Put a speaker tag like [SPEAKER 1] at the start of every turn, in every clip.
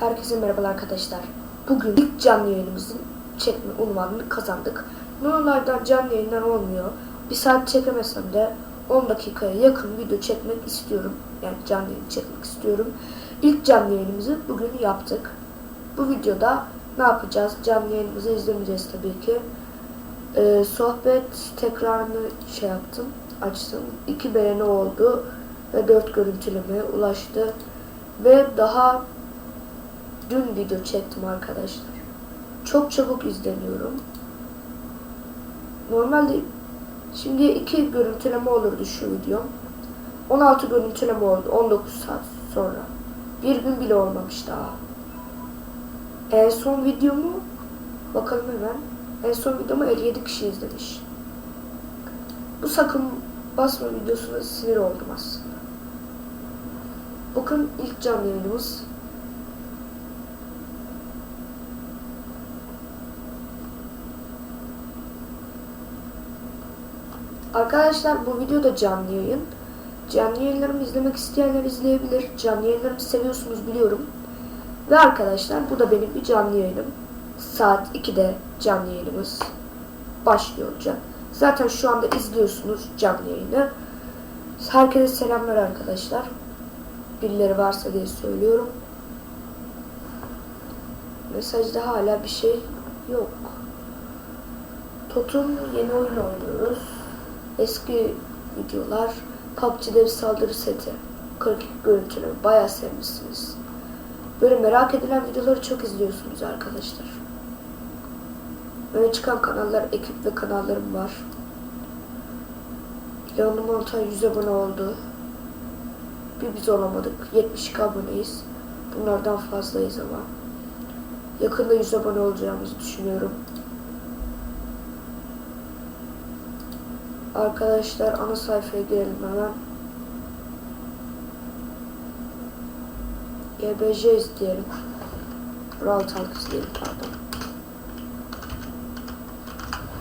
[SPEAKER 1] Herkese merhaba arkadaşlar. Bugün ilk canlı yayınımızın çekme unvanını kazandık. Normalde canlı yayınlar olmuyor. Bir saat çekemesem de 10 dakikaya yakın video çekmek istiyorum. Yani canlı yayın çekmek istiyorum. İlk canlı yayınımızı bugün yaptık. Bu videoda ne yapacağız? Canlı yayınımızı izlemeyeceğiz tabii ki. Ee, sohbet tekrarını şey yaptım, açtım. 2 beğeni oldu ve 4 görüntülemeye ulaştı. Ve daha dün video çektim arkadaşlar. Çok çabuk izleniyorum. Normalde şimdi 2 görüntüleme olurdu şu video. 16 görüntüleme oldu 19 saat sonra. Bir gün bile olmamış daha. En son videomu bakalım hemen. En son videomu 57 kişi izlemiş. Bu sakın basma videosuna sinir oldum aslında. Bakın ilk canlı yayınımız. Arkadaşlar bu video da canlı yayın. Canlı yayınlarımı izlemek isteyenler izleyebilir. Canlı yayınlarımı seviyorsunuz biliyorum. Ve arkadaşlar bu da benim bir canlı yayınım. Saat 2'de canlı yayınımız başlıyor olacak. Zaten şu anda izliyorsunuz canlı yayını. Herkese selamlar arkadaşlar. Birileri varsa diye söylüyorum. Mesajda hala bir şey yok. Totum yeni oyun oynuyoruz. Eski videolar. PUBG'de bir saldırı seti. 42 görüntülü. Bayağı sevmişsiniz. Böyle merak edilen videoları çok izliyorsunuz arkadaşlar. Öne çıkan kanallar, ekip ve kanallarım var. Leon Monta 100 abone oldu. Bir biz olamadık. 72 aboneyiz. Bunlardan fazlayız ama. Yakında 100 abone olacağımızı düşünüyorum. Arkadaşlar ana sayfaya girelim hemen. YBJ izleyelim. Brawl Talk izleyelim pardon.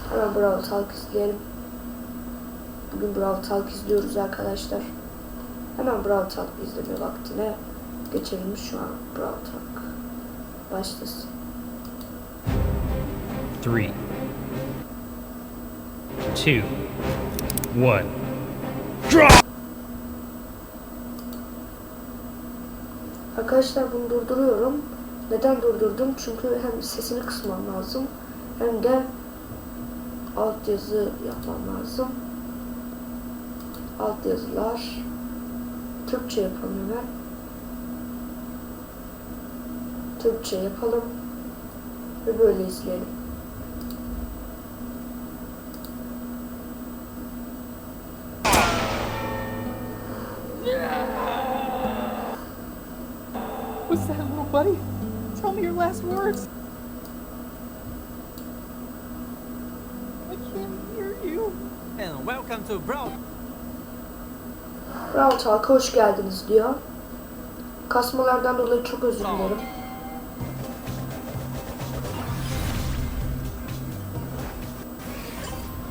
[SPEAKER 1] Hemen Brawl Talk izleyelim. Bugün Brawl Talk izliyoruz arkadaşlar. Hemen Brawl Talk izleme vaktine geçelim şu an Brawl Talk. Başlasın.
[SPEAKER 2] three, two, one.
[SPEAKER 1] Arkadaşlar bunu durduruyorum. Neden durdurdum? Çünkü hem sesini kısmam lazım hem de altyazı yapmam lazım. Altyazılar Türkçe yapalım hemen. Türkçe yapalım ve böyle izleyelim.
[SPEAKER 3] Words. I can't hear you.
[SPEAKER 4] and welcome to Brawl.
[SPEAKER 1] Brawl Talk'a hoş geldiniz diyor. Kasmalardan dolayı çok özür dilerim.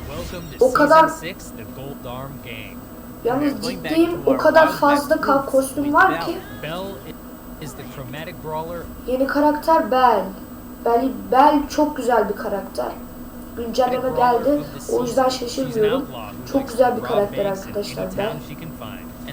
[SPEAKER 2] Welcome to
[SPEAKER 1] O kadar-
[SPEAKER 2] season six, the Gold Arm Gang.
[SPEAKER 1] Yalnız
[SPEAKER 4] Going back
[SPEAKER 1] ciddiyim
[SPEAKER 4] to
[SPEAKER 1] o
[SPEAKER 4] our
[SPEAKER 1] kadar fazla kostüm var ki.
[SPEAKER 2] Bell i- is the chromatic brawler.
[SPEAKER 1] Yeni karakter Bel. Bel, Bel çok güzel bir karakter. Güncelleme geldi. O yüzden şaşırmıyorum. Çok güzel bir karakter arkadaşlar
[SPEAKER 2] any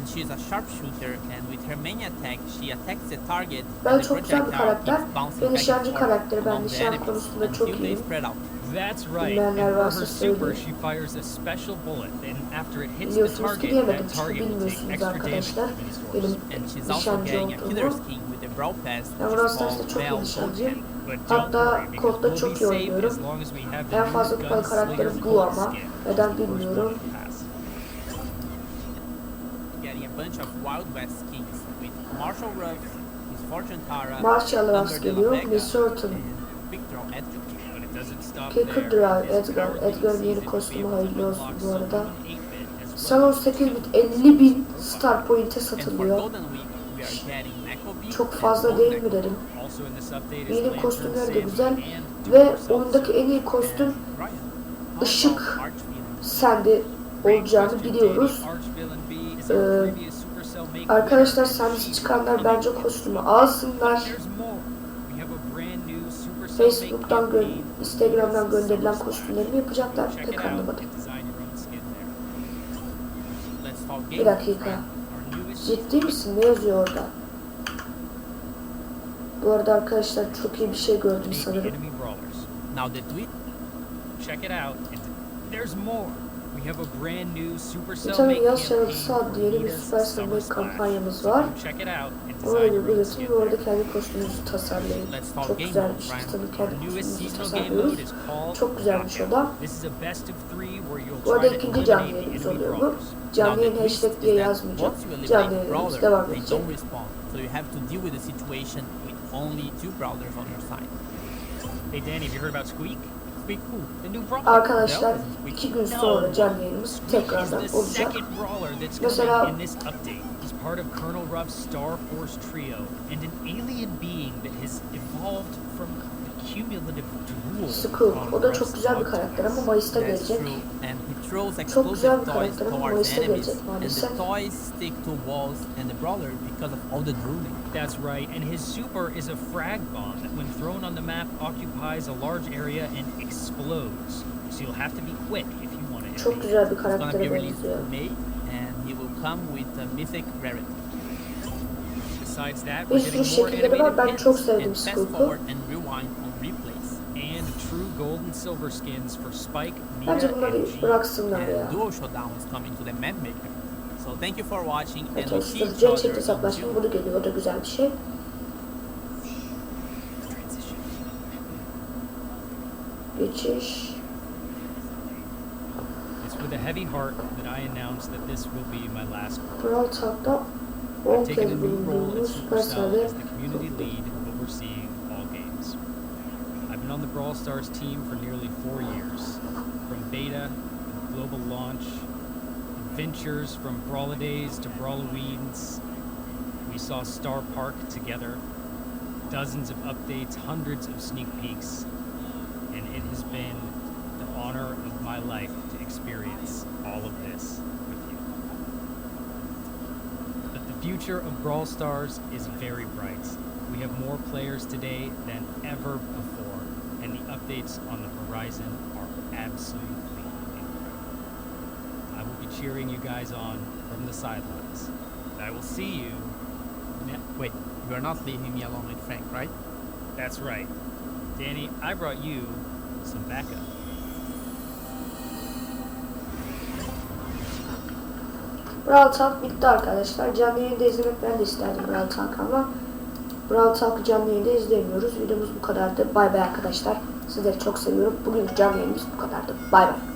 [SPEAKER 2] Town she.
[SPEAKER 4] And she's a sharpshooter, and with her main attack, she attacks the target. And the
[SPEAKER 1] çok güzel bir
[SPEAKER 4] projectile
[SPEAKER 1] karakter.
[SPEAKER 4] keeps bouncing
[SPEAKER 1] Ve
[SPEAKER 4] back and
[SPEAKER 1] nişancı
[SPEAKER 4] forth
[SPEAKER 1] karakteri. Ben
[SPEAKER 4] among the
[SPEAKER 1] nişan
[SPEAKER 4] enemies
[SPEAKER 1] konusunda
[SPEAKER 4] until
[SPEAKER 1] çok
[SPEAKER 4] they
[SPEAKER 1] iyiyim.
[SPEAKER 4] spread out.
[SPEAKER 2] That's right. And for her
[SPEAKER 1] varsa
[SPEAKER 2] super,
[SPEAKER 1] söyleyeyim.
[SPEAKER 2] she fires a special bullet, and after it hits the
[SPEAKER 1] Biliyorsunuz ki
[SPEAKER 2] target,
[SPEAKER 1] diyemedim
[SPEAKER 2] that
[SPEAKER 1] çünkü
[SPEAKER 2] target will take
[SPEAKER 1] bilmiyorsunuz
[SPEAKER 2] extra damage
[SPEAKER 1] arkadaşlar.
[SPEAKER 2] from these
[SPEAKER 1] Benim
[SPEAKER 2] forces.
[SPEAKER 4] And she's also
[SPEAKER 1] nişancı
[SPEAKER 4] getting a killer
[SPEAKER 1] olduğumu.
[SPEAKER 4] skin with a brawl pass,
[SPEAKER 1] Ben
[SPEAKER 4] which
[SPEAKER 1] Brawl
[SPEAKER 4] is
[SPEAKER 1] Stars'ta
[SPEAKER 4] called
[SPEAKER 1] çok iyi
[SPEAKER 4] Belle
[SPEAKER 1] nişancıyım.
[SPEAKER 2] But don't
[SPEAKER 1] Hatta
[SPEAKER 2] worry, because
[SPEAKER 1] kodda
[SPEAKER 2] we'll
[SPEAKER 1] çok
[SPEAKER 2] be
[SPEAKER 1] iyi
[SPEAKER 2] safe
[SPEAKER 1] oynuyorum.
[SPEAKER 2] as long as we have the
[SPEAKER 1] En
[SPEAKER 2] new
[SPEAKER 1] fazla kupalı
[SPEAKER 2] Gunslinger
[SPEAKER 1] karakterim bu
[SPEAKER 2] Gold
[SPEAKER 1] ama
[SPEAKER 2] skin.
[SPEAKER 1] neden bilmiyorum.
[SPEAKER 2] to pass.
[SPEAKER 4] getting a bunch of Wild West skins with Marshall Ruffs, Miss Fortune Tara,
[SPEAKER 1] Marshall
[SPEAKER 4] la
[SPEAKER 1] geliyor,
[SPEAKER 4] Edgar.
[SPEAKER 2] Doesn't stop
[SPEAKER 1] Kicker. Drive, Edgar. Edgar'ın yeni kostümü hayırlı olsun bu arada.
[SPEAKER 2] Solomon 8-bit as well.
[SPEAKER 1] Salon 8 bit 50 bin Star Point'e satılıyor. Çok fazla değil mi dedim. Yeni kostümler de güzel ve oyundaki en iyi kostüm
[SPEAKER 4] Archfiend?
[SPEAKER 1] Sandy olacağını biliyoruz.
[SPEAKER 2] Make
[SPEAKER 1] Arkadaşlar sahnesi çıkanlar bence kostümü alsınlar. Facebook'tan, gö. Instagram'dan gönderilen kostümlerimi yapacaklar. Pek anlamadım. Bir dakika. Ciddi misin? Ne yazıyor orada? Bu arada arkadaşlar çok iyi bir şey gördüm sanırım.
[SPEAKER 2] enemy brawlers.
[SPEAKER 4] Now the tweet
[SPEAKER 2] Check it out. there's more. We have a brand new Supercell
[SPEAKER 1] Bir tane
[SPEAKER 2] make
[SPEAKER 1] yaz şarkısı adlı yeni bir Supercell
[SPEAKER 2] Summer
[SPEAKER 1] kampanyamız var.
[SPEAKER 2] your own
[SPEAKER 1] üretin
[SPEAKER 2] skin
[SPEAKER 1] ve orada
[SPEAKER 2] there.
[SPEAKER 1] kendi kostümünüzü tasarlayın. Çok güzelmiş. tabii kendi kostümümüzü tasarlıyoruz. Çok güzelmiş o da. Bu arada ikinci canlı yayınımız oluyor bu. Canlı yayın hashtag diye yazmayacağım. Canlı yayınımız devam edecek.
[SPEAKER 4] So you have to deal with the situation with only two brawlers on your side.
[SPEAKER 2] Hey Danny, have you heard about Squeak?
[SPEAKER 1] Arkadaşlar iki gün sonra canlı yayınımız tekrardan olacak. Mesela-
[SPEAKER 2] part of Colonel Ruff's Star Force trio and an alien being that has evolved from on
[SPEAKER 1] O da çok güzel bir karakter ama. Mayıs'ta gelecek.
[SPEAKER 4] throws
[SPEAKER 1] güzel bir karakter ama Mayıs'ta gelecek
[SPEAKER 4] And
[SPEAKER 1] maalesef.
[SPEAKER 4] the toys stick to walls and the brawler because of all the drooling.
[SPEAKER 2] That's right, and his super is a frag bomb that, when thrown on the map, occupies a large area and explodes. So you'll have to be quick if you want to.
[SPEAKER 1] Çok güzel bir karaktere benziyor.
[SPEAKER 4] and he will come with a mythic rarity.
[SPEAKER 2] Besides that,
[SPEAKER 1] Bir
[SPEAKER 2] we're
[SPEAKER 1] sürü
[SPEAKER 2] getting more
[SPEAKER 1] şekilleri var.
[SPEAKER 2] animated
[SPEAKER 1] Ben çok
[SPEAKER 2] pins
[SPEAKER 1] sevdim
[SPEAKER 4] and fast forward and rewind on replays.
[SPEAKER 2] and true gold and silver skins for Spike,
[SPEAKER 1] Bence
[SPEAKER 2] Nita,
[SPEAKER 1] bunları
[SPEAKER 2] and
[SPEAKER 1] bıraksınlar ya.
[SPEAKER 4] Duo Showdown is coming to the map maker. So thank you for watching and we'll see each other
[SPEAKER 1] da geliyor. O da güzel bir şey. Geçiş.
[SPEAKER 2] It's with a heavy heart that I announce that this will be my last.
[SPEAKER 1] Brawl Talk'ta 10
[SPEAKER 2] I've taken a
[SPEAKER 1] kez bulunduğumuz
[SPEAKER 2] the community lead overseeing on the Brawl Stars team for nearly four years. From beta, global launch, adventures from Brawladays to Brawloweens. We saw Star Park together, dozens of updates, hundreds of sneak peeks, and it has been the honor of my life to experience all of this with you. But the future of Brawl Stars is very bright. We have more players today than ever before, updates on the horizon are absolutely incredible. I will be cheering you guys on from the sidelines. I will see you. Ne-
[SPEAKER 4] Wait, you're not leaving me alone with Frank, right?
[SPEAKER 2] That's right. Danny, I brought you some backup.
[SPEAKER 1] Brawl Talk bitti arkadaşlar. Canlı yayında izlemek ben de isterdim Brawl Talk ama Brawl Talk'ı canlı yayında izleyemiyoruz. Videomuz bu kadardı. Bay bay arkadaşlar. Sizleri çok seviyorum. Bugün canlı yayınımız bu kadardı. Bay bay.